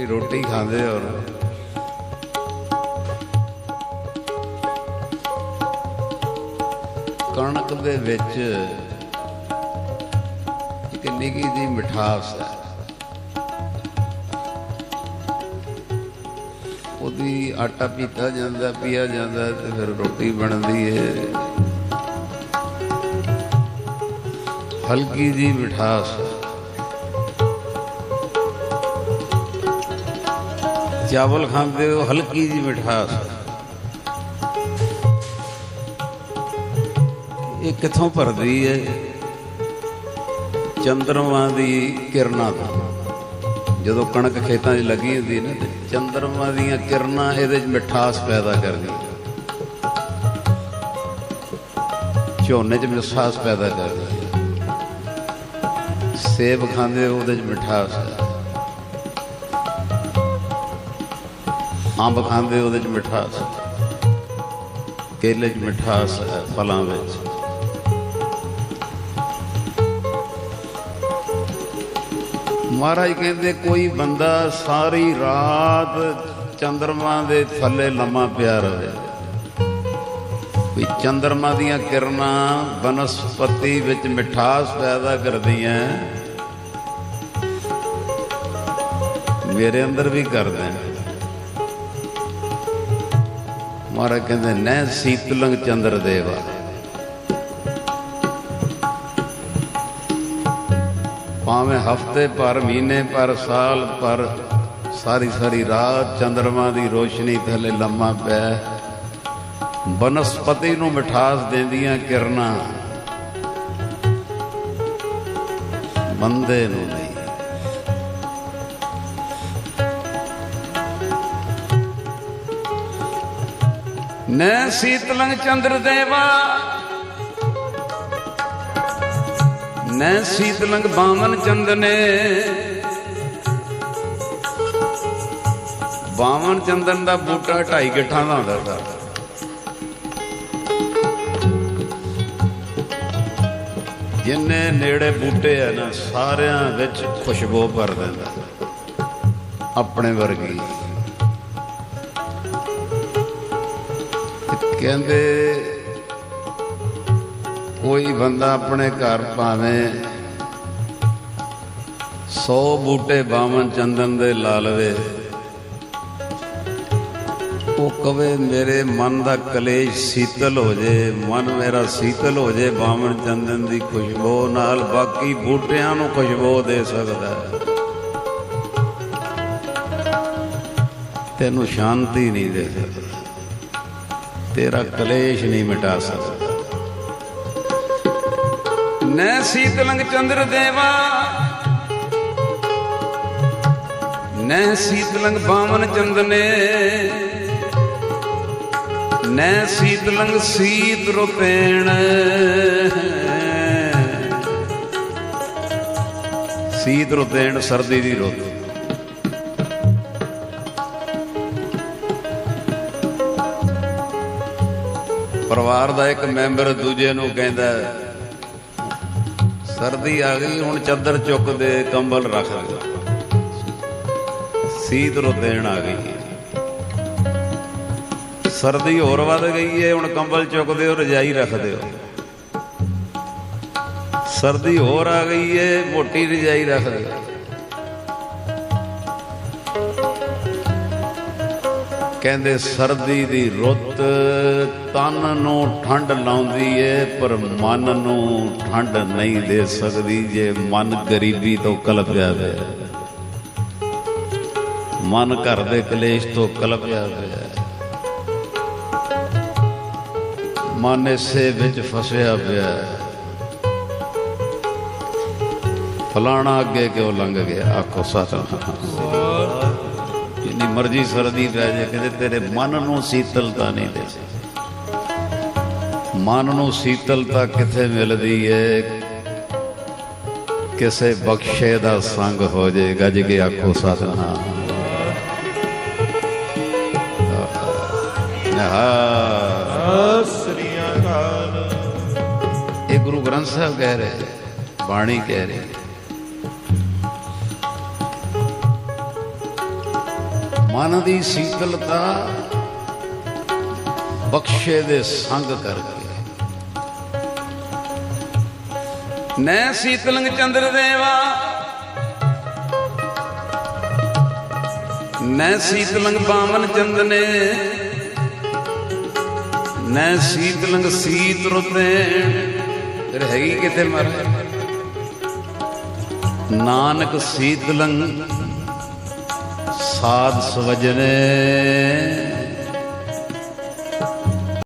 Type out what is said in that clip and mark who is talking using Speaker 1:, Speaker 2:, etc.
Speaker 1: ਜਿਹੜੀ ਰੋਟੀ ਖਾਂਦੇ ਔਰ ਕਣਕ ਦੇ ਵਿੱਚ ਇੱਕ ਨਿੱਕੀ ਦੀ ਮਿਠਾਸ ਹੈ। ਉਹਦੀ ਆਟਾ ਪੀਤਾ ਜਾਂਦਾ, ਪੀਆ ਜਾਂਦਾ ਤੇ ਫਿਰ ਰੋਟੀ ਬਣਦੀ ਹੈ ਹਲਕੀ ਜੀ ਮਿਠਾਸ। ਚਾਵਲ ਖਾਂਦੇ ਹੋ, ਹਲਕੀ ਜੀ ਮਿਠਾਸ। ਇਹ ਕਿੱਥੋਂ ਭਰਦੀ ਹੈ? ਚੰਦਰਮਾ ਦੀ ਕਿਰਨਾਂ ਤੋਂ। ਜਦੋਂ ਕਣਕ ਖੇਤਾਂ 'ਚ ਲੱਗੀ ਹੁੰਦੀ ਨਾ, ਤੇ ਚੰਦਰਮਾ ਦੀਆਂ ਕਿਰਨਾਂ ਇਹਦੇ 'ਚ ਮਿਠਾਸ ਪੈਦਾ ਕਰਦੀ ਝੋਨੇ 'ਚ ਮਿਠਾਸ ਪੈਦਾ ਕਰਦੀਆਂ ਸੇਬ ਖਾਂਦੇ ਹੋ, ਉਹਦੇ 'ਚ ਮਿਠਾਸ ਹੈ। ਅੰਬ ਖਾਂਦੇ ਉਹਦੇ 'ਚ ਮਿਠਾਸ ਕੇਲੇ 'ਚ ਮਿਠਾਸ ਹੈ, ਫਲਾਂ ਵਿੱਚ। ਮਹਾਰਾਜ ਕਹਿੰਦੇ, ਕੋਈ ਬੰਦਾ ਸਾਰੀ ਰਾਤ ਚੰਦਰਮਾ ਦੇ ਥੱਲੇ ਲੰਮਾ ਪਿਆ ਰਹੇ। ਵੀ ਚੰਦਰਮਾ ਦੀਆਂ ਕਿਰਨਾਂ ਬਨਸਪਤੀ ਵਿੱਚ ਮਿਠਾਸ ਪੈਦਾ ਕਰਦੀਆਂ ਮੇਰੇ ਅੰਦਰ ਵੀ ਕਰਦੇ ਮਹਾਰਾਜ ਕਹਿੰਦੇ ਨੈ ਸੀਤਲੰਗ ਚੰਦਰ ਦੇਵਾ ਭਾਵੇਂ ਹਫ਼ਤੇ ਪਰ ਮਹੀਨੇ ਪਰ ਸਾਲ ਪਰ ਸਾਰੀ ਸਾਰੀ ਰਾਤ ਚੰਦਰਮਾ ਦੀ ਰੋਸ਼ਨੀ ਥੱਲੇ ਲੰਮਾ ਪੈ। ਬਨਸਪਤੀ ਨੂੰ ਮਿਠਾਸ ਦਿੰਦੀਆਂ ਕਿਰਨਾਂ। ਬੰਦੇ ਨੂੰ ਨੈ ਸੀਤਲੰਗ ਚੰਦਰ ਦੇਵਾ। ਨੈ ਸੀਤਲੰਗ ਬਾਮਨ ਚੰਦਨੇ। ਬਾਵਨ ਚੰਦਨ ਦਾ ਬੂਟਾ ਢਾਈ ਗਿੱਠਾਂ ਦਾ ਹੁੰਦਾ ਸੀ ਜਿੰਨੇ ਨੇੜੇ ਬੂਟੇ ਆ ਨਾ, ਸਾਰਿਆਂ ਵਿੱਚ ਖੁਸ਼ਬੂ ਭਰ ਦਿੰਦਾ। ਆਪਣੇ ਵਰਗੀ। ਕਹਿੰਦੇ, ਕੋਈ ਬੰਦਾ ਆਪਣੇ ਘਰ ਭਾਵੇਂ 100 ਬੂਟੇ ਬਾਵਨ ਚੰਦਨ ਦੇ ਲਾ ਲਵੇ, ਉਹ ਕਵੇ, ਮੇਰੇ ਮਨ ਦਾ ਕਲੇਸ਼ ਸੀਤਲ ਹੋ ਜੇ, ਮਨ ਮੇਰਾ ਸੀਤਲ ਹੋ ਜੇ ਬਾਵਨ ਚੰਦਨ ਦੀ ਖੁਸ਼ਬੂ ਨਾਲ ਬਾਕੀ ਬੂਟਿਆਂ ਨੂੰ ਖੁਸ਼ਬੂ ਦੇ ਸਕਦਾ ਹੈ। ਤੈਨੂੰ ਸ਼ਾਂਤੀ ਨਹੀਂ ਦੇ ਸਕਦਾ। ਤੇਰਾ ਕਲੇਸ਼ ਨਹੀਂ ਮਿਟਾ ਸਕਦਾ। ਨੈ ਸੀਤਲੰਗ ਚੰਦਰ ਦੇਵਾ, ਨੈ ਸੀਤਲੰਗ ਬਾਵਨ ਚੰਦਨੇ, ਨੈ ਸੀਤਲੰਗ ਸੀਤ ਰੁਪੇਣ। ਸੀਤ ਰੁਪੇਣ ਸਰਦੀ ਦੀ ਰੁੱਤ ਪਰਿਵਾਰ ਦਾ ਇੱਕ ਮੈਂਬਰ ਦੂਜੇ ਨੂੰ ਕਹਿੰਦਾ, ਸਰਦੀ ਆ ਗਈ, ਹੁਣ ਚਾਦਰ ਚੁੱਕ ਦੇ ਕੰਬਲ ਰੱਖ ਦੇ ਸੀਤ ਰੋ ਦੇਣ ਆ ਗਈ। ਸਰਦੀ ਹੋਰ ਵੱਧ ਗਈ ਏ, ਹੁਣ ਕੰਬਲ ਚੁੱਕ ਦਿਓ, ਰਜਾਈ ਰੱਖ ਦਿਓ। ਸਰਦੀ ਹੋਰ ਆ ਗਈ ਏ, ਮੋਟੀ ਰਜਾਈ ਰੱਖ ਦਿਓ। ਕਹਿੰਦੇ, ਸਰਦੀ ਦੀ ਰੁੱਤ ਤਨ ਨੂੰ ਠੰਡ ਲਾਉਂਦੀ ਏ, ਪਰ ਮਨ ਨੂੰ ਠੰਡ ਨਹੀਂ ਦੇ ਸਕਦੀ ਜੇ ਮਨ ਗਰੀਬੀ ਤੋਂ ਕਲਪਿਆ ਹੋਇਆ ਮਨ ਘਰ ਦੇ ਕਲੇਸ਼ ਤੋਂ ਕਲਪਿਆ ਹੋਇਆ ਮਨ ਇਸੇ ਵਿੱਚ ਫਸਿਆ ਪਿਆ ਫਲਾਣਾ ਅੱਗੇ ਕਿਉਂ ਲੰਘ ਗਿਆ? ਆਖੋ ਸਤਨਾਮ ਜਿੰਨੀ ਮਰਜ਼ੀ ਸਰਦੀ ਪੈ ਜਾਏ ਕਹਿੰਦੇ ਤੇਰੇ ਮਨ ਨੂੰ ਸੀਤਲਤਾ ਨਹੀਂ ਦੇ ਮਨ ਨੂੰ ਸੀਤਲਤਾ ਕਿੱਥੇ ਮਿਲਦੀ ਏ? ਕਿਸੇ ਬਖਸ਼ੇ ਦਾ ਸੰਗ ਹੋ ਜੇ ਗੱਜ ਕੇ ਆਖੋ ਸਤਨਾਮ। ਹਾਂ
Speaker 2: ਸ੍ਰੀ ਅਕਾਲ।
Speaker 1: ਇਹ ਗੁਰੂ ਗ੍ਰੰਥ ਸਾਹਿਬ ਕਹਿ ਰਹੇ ਬਾਣੀ ਕਹਿ ਰਹੇ। ਮਨ ਦੀ ਸੀਤਲਤਾ ਬਖਸ਼ੇ ਦੇ ਸੰਗ ਕਰਕੇ। ਨੈ ਸੀਤਲੰਗ ਚੰਦਰ ਦੇਵਾ, ਨੈ ਸੀਤਲੰਗ ਬਾਮਨ ਚੰਦਨੇ, ਨੈ ਸੀਤਲੰਗ ਸੀਤ ਰੁਤੇ ਫਿਰ ਹੈਗੀ ਕਿਤੇ ਮਰ ਨਾਨਕ ਸੀਤਲੰਗ ਸਾਧ ਸਵਜਨੇ